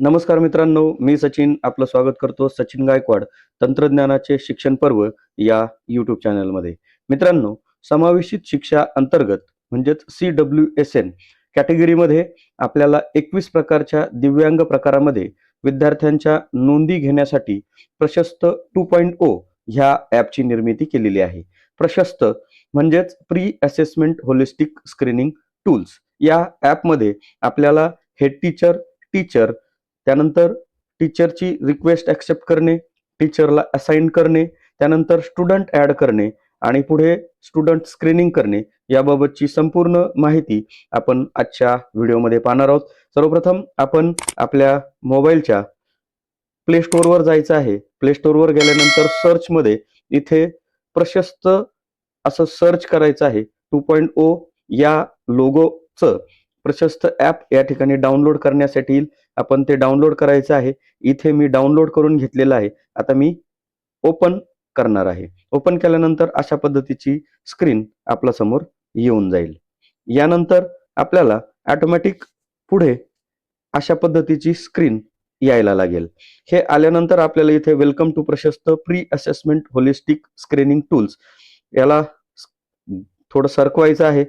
नमस्कार मित्रांनो मी सचिन. आपलं स्वागत करतो सचिन गायकवाड तंत्रज्ञानाचे शिक्षण पर्व या यूट्यूब चॅनलमध्ये मित्रांनो समावेशित शिक्षा अंतर्गत म्हणजेच सी डब्ल्यू एस एन कॅटेगरीमध्ये आपल्याला एकवीस प्रकारच्या दिव्यांग प्रकारामध्ये विद्यार्थ्यांच्या नोंदी घेण्यासाठी प्रशस्त टू पॉईंट ओ ह्या ॲपची निर्मिती केलेली आहे. प्रशस्त म्हणजेच pre assessment holistic screening tools या ॲपमध्ये आपल्याला हेड टीचर टीचर त्यानंतर टीचरची रिक्वेस्ट ॲक्सेप्ट करणे टीचरला असाइन करणे त्यानंतर स्टुडंट ॲड करणे आणि पुढे स्टुडंट स्क्रीनिंग करणे याबाबतची संपूर्ण माहिती आपण आजच्या व्हिडिओमध्ये पाहणार आहोत. सर्वप्रथम आपण आपल्या मोबाईलच्या प्ले स्टोअरवर जायचं आहे. प्ले स्टोअरवर गेल्यानंतर सर्चमध्ये इथे प्रशस्त असं सर्च करायचं आहे. टू पॉईंट ओ या लोगोचं प्रशस्त ॲप या ठिकाणी डाउनलोड करण्यासाठी येईल आपण ते डाउनलोड करायचं आहे. इथे मी डाउनलोड करून घेतलेलं आहे. आता मी ओपन करणार आहे. ओपन केल्यानंतर अशा पद्धतीची स्क्रीन आपल्यासमोर येऊन जाईल. यानंतर आपल्याला ॲटोमॅटिक पुढे अशा पद्धतीची स्क्रीन यायला लागेल. हे आल्यानंतर आपल्याला इथे welcome to Prashast pre assessment holistic screening tools याला थोडं सरकवायचं आहे.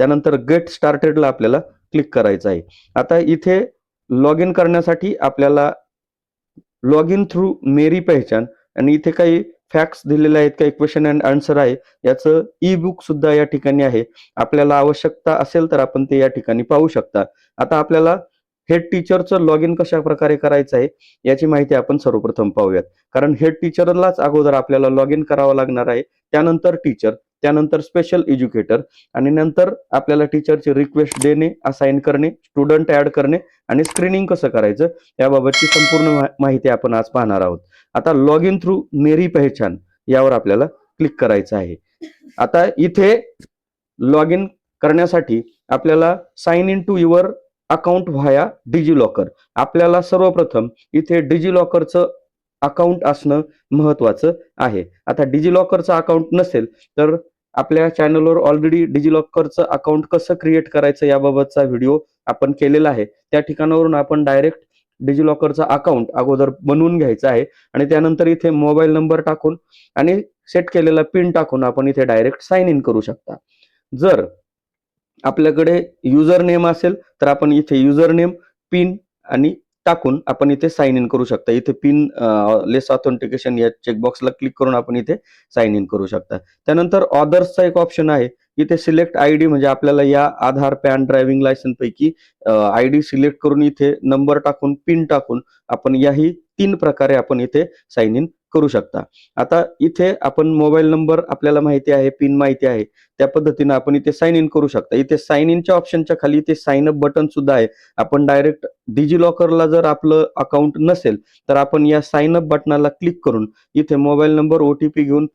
त्यानंतर गेट स्टार्टेडला आपल्याला क्लिक करायचं आहे. आता इथे लॉग इन करण्यासाठी आपल्याला लॉग इन थ्रू मेरी पहचान आणि इथे काही फॅक्ट्स दिलेले आहेत काही क्वेश्चन अँड आन्सर आहे. याचं ई बुक सुद्धा या ठिकाणी आहे. आपल्याला आवश्यकता असेल तर आपण ते या ठिकाणी पाहू शकता. आता आपल्याला हेड टीचरचं लॉग इन कशा प्रकारे करायचं आहे याची माहिती आपण सर्वप्रथम पाहूयात. कारण हेड टीचरलाच अगोदर आपल्याला लॉग इन करावं लागणार आहे. त्यानंतर टीचर त्यानंतर स्पेशल एज्युकेटर आणि नंतर आपल्याला टीचरची रिक्वेस्ट देणे असाइन करणे स्टुडंट ऍड करणे आणि स्क्रीनिंग कसं करायचं याबाबतची संपूर्ण माहिती आपण आज पाहणार आहोत. आता लॉग इन थ्रू मेरी पहचान यावर आपल्याला क्लिक करायचं आहे. आता इथे लॉग इन करण्यासाठी आपल्याला sign in to your account via DigiLocker आपल्याला सर्वप्रथम इथे डिजी लॉकरचं अकाउंट असणं महत्वाचं आहे. आता डिजी लॉकरचं अकाउंट नसेल तर आपल्या चॅनलवर ऑलरेडी डिजिलॉकरचं अकाउंट कसं क्रिएट करायचं याबाबतचा व्हिडिओ आपण केलेला आहे. त्या ठिकाणावरून आपण डायरेक्ट डिजिलॉकरचा अकाउंट अगोदर बनवून घ्यायचा आहे आणि त्यानंतर इथे मोबाईल नंबर टाकून आणि सेट केलेला पिन टाकून आपण इथे डायरेक्ट साइन इन करू शकता. जर आपल्याकडे युजर नेम असेल तर आपण इथे युजर नेम पिन आणि टाकून आपण इथे साइन इन करू शकता. इथे पिन लेस ऑथेंटिकेशन या चेकबॉक्सला क्लिक करून आपण इथे साइन इन करू शकता. त्यानंतर ऑदर्सचा एक ऑप्शन आहे. इथे सिलेक्ट आय डी म्हणजे आपल्याला या आधार पॅन ड्रायव्हिंग लायसन पैकी आय डी सिलेक्ट करून इथे नंबर टाकून पिन टाकून आपण याही तीन प्रकारे आपण इथे साइन इन करू शकता. आता इथे आपण मोबाईल नंबर आपल्याला माहिती आहे पिन माहिती आहे त्या पद्धतीने आपण इथे साइन इन करू शकता. इथे साइन इनच्या ऑप्शनच्या खाली इथे साइन अप बटन सुद्धा आहे. आपण डायरेक्ट डिजी लॉकरला जर आपलं अकाउंट नसेल तर आपण या साइन अप बटनाला क्लिक करून इथे मोबाईल नंबर ओटीपी घेऊन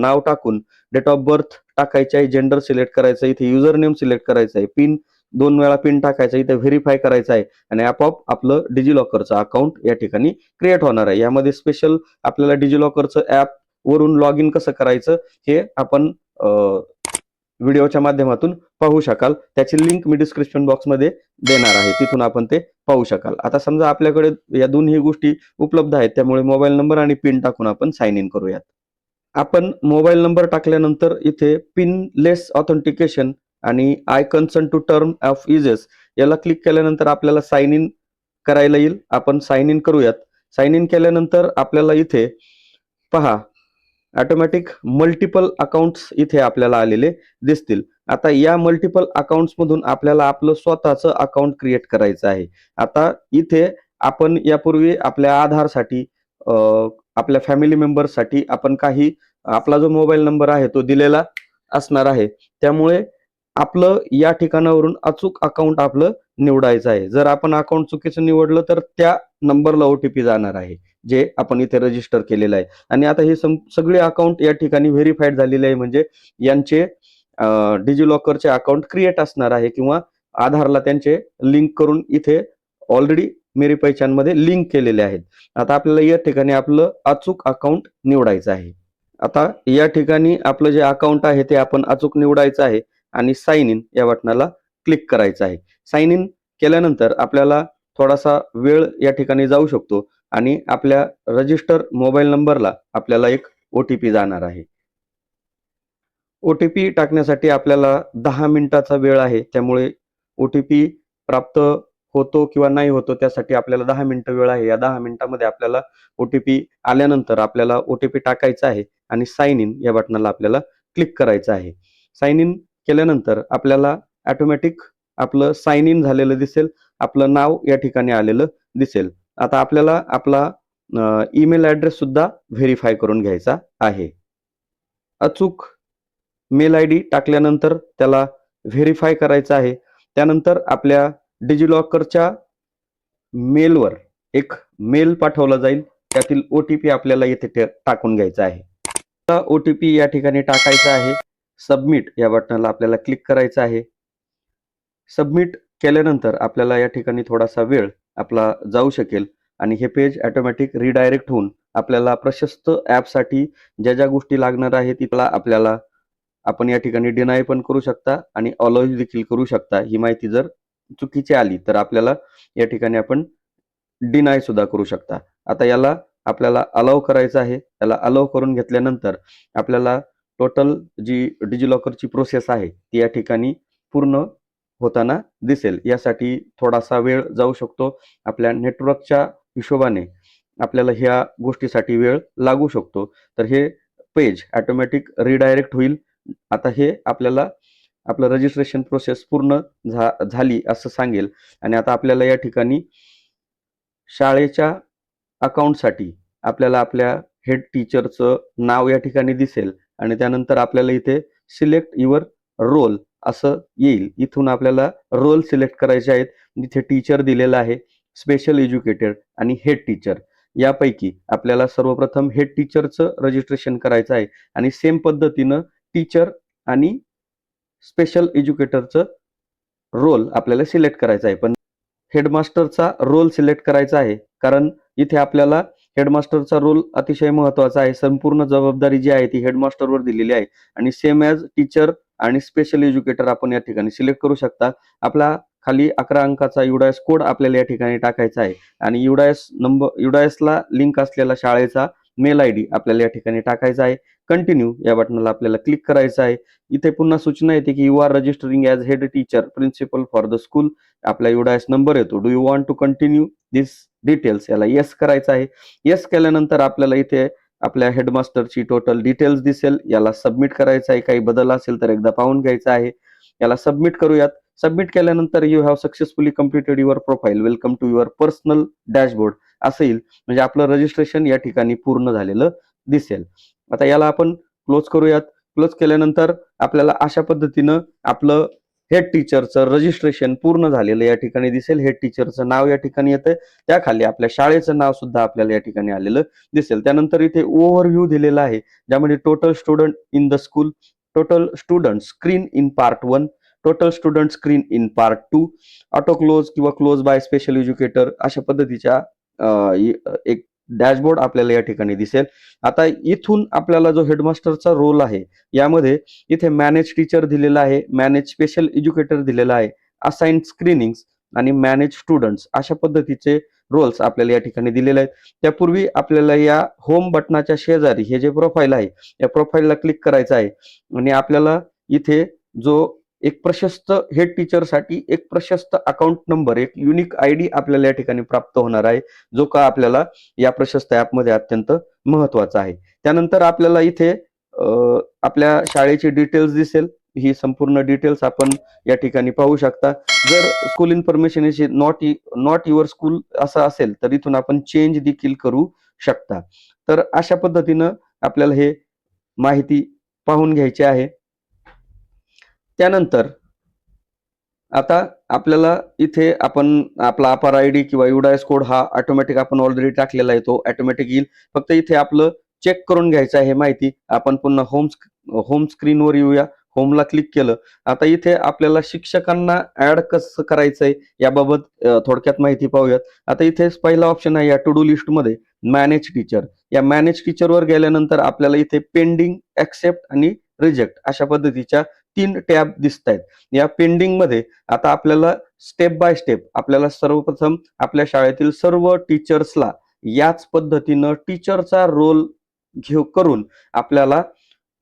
नाव टाकून डेट ऑफ बर्थ टाकायचे आहे जेंडर सिलेक्ट करायचं आहे इथे युजर नेम सिलेक्ट करायचं आहे पिन दोन वेळा पिन टाकायचा इथे व्हेरीफाय करायचं आहे. आणि आपोआप आपलं डिजी लॉकरचं अकाउंट या ठिकाणी क्रिएट होणार आहे. यामध्ये स्पेशल आपल्याला डिजी लॉकरचं ऍप वरून लॉग इन कसं करायचं हे आपण व्हिडिओच्या माध्यमातून पाहू शकाल. त्याची लिंक मी डिस्क्रिप्शन बॉक्समध्ये देणार आहे. तिथून आपण ते पाहू शकाल. आता समजा आपल्याकडे या दोन्ही गोष्टी उपलब्ध आहेत त्यामुळे मोबाईल नंबर आणि पिन टाकून आपण साइन इन करूयात. आपण मोबाईल नंबर टाकल्यानंतर इथे पिन लेस ऑथेंटिकेशन आणि I concern to term of uses याला क्लिक केल्यानंतर आपल्याला साइन इन करायला येईल. आपण साइन इन करूयात. साइन इन केल्यानंतर आपल्याला इथे पहा ऑटोमॅटिक मल्टिपल अकाउंट्स इथे आपल्याला आलेले दिसतील. आता या मल्टिपल अकाउंट्स मधून आपल्याला आपलं स्वतःचं अकाउंट क्रिएट करायचं आहे. आता इथे आपण यापूर्वी आपल्या आधारसाठी आपल्या फॅमिली मेंबरसाठी आपण काही आपला जो मोबाईल नंबर आहे तो दिलेला असणार आहे. त्यामुळे आपलं या ठिकाणावरून अचूक अकाउंट आपलं निवडायचं आहे. जर आपण अकाउंट चुकीचं निवडलं तर त्या नंबरला ओटीपी जाणार आहे जे आपण इथे रजिस्टर केलेलं आहे. आणि आता हे सगळे अकाउंट या ठिकाणी व्हेरीफाईड झालेले आहे म्हणजे यांचे डिजिलॉकरचे अकाउंट क्रिएट असणार आहे किंवा आधारला त्यांचे लिंक करून इथे ऑलरेडी मेरी पहिचान लिंक केलेले आहेत. आता आपल्याला या ठिकाणी आपलं अचूक अकाउंट निवडायचं आहे. आता या ठिकाणी आपलं जे अकाउंट आहे ते आपण अचूक निवडायचं आहे. आणि साइन इन या बटनाला क्लिक करायचं आहे. साइन इन केल्यानंतर आपल्याला थोडासा वेळ या ठिकाणी जाऊ शकतो आणि आपल्या रजिस्टर मोबाईल नंबरला आपल्याला एक ओ टी पी जाणार आहे. ओ टी पी टाकण्यासाठी आपल्याला दहा मिनिटाचा वेळ आहे. त्यामुळे ओ टी पी प्राप्त होतो किंवा नाही होतो त्यासाठी आपल्याला दहा मिनिटं वेळ आहे. या दहा मिनिटामध्ये आपल्याला ओ टी पी आल्यानंतर आपल्याला ओ टी पी टाकायचा आहे आणि साइन इन या बटनाला आपल्याला क्लिक करायचं आहे. साइन इन केल्यानंतर आपल्याला ऑटोमॅटिक आपलं साइन इन झालेलं दिसेल आपलं नाव या ठिकाणी आलेलं दिसेल. आता आपल्याला आपला ईमेल ॲड्रेस सुद्धा व्हेरीफाय करून घ्यायचा आहे. अचूक मेल आय डी टाकल्यानंतर त्याला व्हेरीफाय करायचं आहे. त्यानंतर आपल्या डिजिलॉकरच्या मेलवर एक मेल पाठवला जाईल. त्यातील ओ टी पी आपल्याला येथे टाकून घ्यायचा आहे. ओ टी पी या ठिकाणी टाकायचा आहे. सबमिट या बटनाला आपल्याला क्लिक करायचं आहे. सबमिट केल्यानंतर आपल्याला या ठिकाणी थोडासा वेळ आपला जाऊ शकेल आणि हे पेज ऑटोमॅटिक रिडायरेक्ट होऊन आपल्याला प्रशस्त ॲपसाठी ज्या ज्या गोष्टी लागणार आहेत तिथला आपल्याला आपण या ठिकाणी डिनाय पण करू शकता आणि ऑलॉज देखील करू शकता ही माहिती जर चुकीची आली तर आपल्याला या ठिकाणी आपण डिनाय सुद्धा करू शकता. आता याला आपल्याला अलाव करायचं आहे. त्याला अलाव करून घेतल्यानंतर आपल्याला टोटल जी डिजिलॉकरची प्रोसेस आहे ती या ठिकाणी पूर्ण होताना दिसेल. यासाठी थोडासा वेळ जाऊ शकतो. आपल्या नेटवर्कच्या हिशोबाने आपल्याला ह्या गोष्टीसाठी वेळ लागू शकतो. तर हे पेज ॲटोमॅटिक रिडायरेक्ट होईल. आता हे आपल्याला आपलं रजिस्ट्रेशन प्रोसेस पूर्ण झा झाली असं सांगेल. आणि आता आपल्याला या ठिकाणी शाळेच्या अकाउंटसाठी आपल्याला आपल्या हेड टीचरचं नाव या ठिकाणी दिसेल. आणि त्यानंतर आपल्याला इथे सिलेक्ट युअर रोल असं येईल. इथून आपल्याला रोल सिलेक्ट करायचे आहेत. इथे टीचर दिलेला आहे स्पेशल एज्युकेटेड आणि हेड टीचर यापैकी आपल्याला सर्वप्रथम हेड टीचरचं रजिस्ट्रेशन करायचं आहे आणि सेम पद्धतीनं टीचर आणि स्पेशल एज्युकेटरचं रोल आपल्याला सिलेक्ट करायचा आहे. पण हेडमास्टरचा रोल सिलेक्ट करायचा आहे. कारण इथे आपल्याला हेडमास्टरचा रोल अतिशय महत्त्वाचा आहे. संपूर्ण जबाबदारी जी आहे ती हेडमास्टरवर दिलेली आहे. आणि सेम ॲज टीचर आणि स्पेशल एज्युकेटर आपण या ठिकाणी सिलेक्ट करू शकता. आपला खाली अकरा अंकाचा युडायस कोड आपल्याला या ठिकाणी टाकायचा आहे. आणि युडायस नंबर युडायसला लिंक असलेला शाळेचा मेल आय डी आपल्याला या ठिकाणी टाकायचा आहे. कंटिन्यू या बटनाला आपल्याला क्लिक करायचं आहे. इथे पुन्हा सूचना येते की you are registering as head teacher principal for the school आपला युडायस नंबर येतो. Do you want to continue this details याला येस करायचं आहे. येस केल्यानंतर आपल्याला इथे आपल्या हेडमास्टरची टोटल डिटेल्स दिसेल. याला सबमिट करायचं आहे. काही बदल असेल तर एकदा पाहून घ्यायचं आहे. याला सबमिट करूयात. सबमिट केल्यानंतर you have successfully completed your profile welcome to your personal dashboard असेल म्हणजे आपलं रजिस्ट्रेशन या ठिकाणी पूर्ण झालेलं दिसेल. आता याला आपण क्लोज करूयात. क्लोज केल्यानंतर आपल्याला अशा पद्धतीनं आपलं हेड टीचरचं रजिस्ट्रेशन पूर्ण झालेलं या ठिकाणी दिसेल. हेड टीचरचं नाव या ठिकाणी येतं त्याखाली आपल्या शाळेचं नाव सुद्धा आपल्याला या ठिकाणी आलेलं दिसेल. त्यानंतर इथे ओव्हरव्ह्यू दिलेला आहे ज्यामध्ये total student in the school total student screen in part one total student screen in part two auto close किंवा क्लोज बाय स्पेशल एज्युकेटर अशा पद्धतीच्या एक डॅशबोर्ड आपल्याला या ठिकाणी दिसेल. आता इथून आपल्याला जो हेडमास्टरचा रोल आहे यामध्ये इथे मॅनेज टीचर दिलेला आहे मॅनेज स्पेशल एज्युकेटर दिलेला आहे असाइन स्क्रीनिंग आणि मॅनेज स्टुडंट्स अशा पद्धतीचे रोल्स आपल्याला या ठिकाणी दिलेले आहेत. त्यापूर्वी आपल्याला या होम बटनाच्या शेजारी हे जे प्रोफाईल आहे या प्रोफाईलला क्लिक करायचं आहे आणि आपल्याला इथे जो एक प्रशस्त हेड टीचरसाठी एक प्रशस्त अकाउंट नंबर एक युनिक आय डी आपल्याला या ठिकाणी प्राप्त होणार आहे जो का आपल्याला या प्रशस्त ॲपमध्ये अत्यंत महत्त्वाचा आहे. त्यानंतर आपल्याला इथे आपल्या शाळेची डिटेल्स दिसेल. ही संपूर्ण डिटेल्स आपण या ठिकाणी पाहू शकता. जर school information is not not your school असं असेल तर इथून आपण चेंज देखील करू शकता. तर अशा पद्धतीनं आपल्याला हे माहिती पाहून घ्यायची आहे. त्यानंतर आता आपल्याला इथे आपण आपला अपार आय डी किंवा युडायस कोड हा ऑटोमॅटिक आपण ऑलरेडी टाकलेला आहे तो ऑटोमॅटिक येईल. फक्त इथे आपलं चेक करून घ्यायचं आहे माहिती. आपण पुन्हा होम होम स्क्रीनवर येऊया. होमला क्लिक केलं. आता इथे आपल्याला शिक्षकांना ऍड कसं करायचंय याबाबत थोडक्यात माहिती पाहूयात. आता इथे पहिला ऑप्शन आहे या टू डू लिस्टमध्ये मॅनेज टीचर या मॅनेज टीचरवर गेल्यानंतर आपल्याला इथे पेंडिंग ऍक्सेप्ट आणि रिजेक्ट अशा पद्धतीच्या तीन टॅब दिसत आहेत या पेंडिंगमध्ये आता आपल्याला स्टेप बाय स्टेप आपल्याला सर्वप्रथम आपल्या शाळेतील सर्व टीचर्सला याच पद्धतीनं टीचरचा रोल घेऊ करून आपल्याला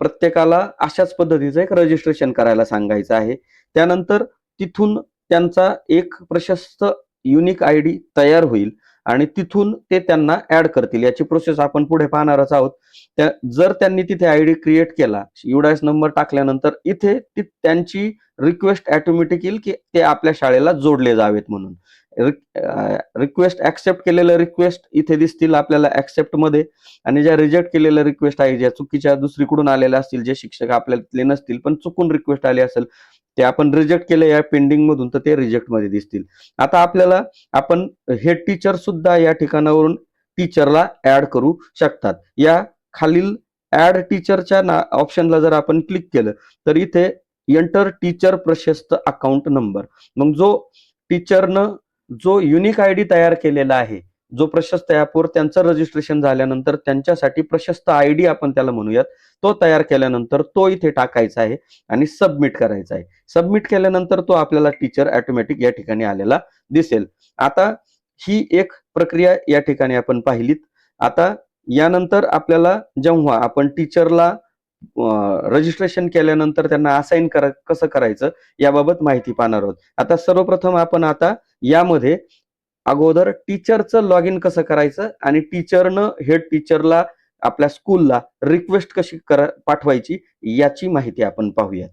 प्रत्येकाला अशाच पद्धतीचं एक रजिस्ट्रेशन करायला सांगायचं आहे. त्यानंतर तिथून त्यांचा एक प्रशस्त युनिक आय डी तयार होईल. आणि तिथून ते त्यांना ऍड करतील. याची प्रोसेस आपण पुढे पाहणारच आहोत. त्या जर त्यांनी तिथे आय डी क्रिएट केला युडायस नंबर टाकल्यानंतर इथे ती त्यांची रिक्वेस्ट ऑटोमॅटिक येईल की ते आपल्या शाळेला जोडले जावेत म्हणून. रिक्वेस्ट ऍक्सेप्ट केलेलं रिक्वेस्ट इथे दिसतील आपल्याला ऍक्सेप्टमध्ये आणि ज्या रिजेक्ट केलेल्या रिक्वेस्ट आहे ज्या चुकीच्या दुसरीकडून आलेल्या असतील जे शिक्षक आपल्याला तिथले नसतील पण चुकून रिक्वेस्ट आली असेल ते आपण रिजेक्ट केले या पेंडिंग मधून तर ते रिजेक्टमध्ये दिसतील. आता आपल्याला आपण हे टीचर सुद्धा या ठिकाणावरून टीचरला ऍड करू शकतात. या खालील ऍड टीचरच्या ना ऑप्शनला जर आपण क्लिक केलं तर इथे enter teacher Prashast account number मग जो टीचरनं जो युनिक आय डी तयार केलेला आहे जो प्रशस्त ऍपवर त्यांचं रजिस्ट्रेशन झाल्यानंतर त्यांच्यासाठी प्रशस्त आय डी आपण त्याला म्हणूयात. तो तयार केल्यानंतर तो इथे टाकायचा आहे आणि सबमिट करायचा आहे. सबमिट केल्यानंतर तो आपल्याला टीचर ऑटोमॅटिक या ठिकाणी आलेला दिसेल. आता ही एक प्रक्रिया या ठिकाणी आपण पाहिलीत. आता यानंतर आपल्याला जेव्हा आपण टीचरला रजिस्ट्रेशन केल्यानंतर त्यांना असाइन करा कसं करायचं याबाबत माहिती पाहणार आहोत. आता सर्वप्रथम आपण आता यामध्ये अगोदर टीचरचं लॉग इन कसं करायचं आणि टीचरनं हेड टीचरला आपल्या स्कूलला रिक्वेस्ट कशी करा पाठवायची याची माहिती आपण पाहूयात.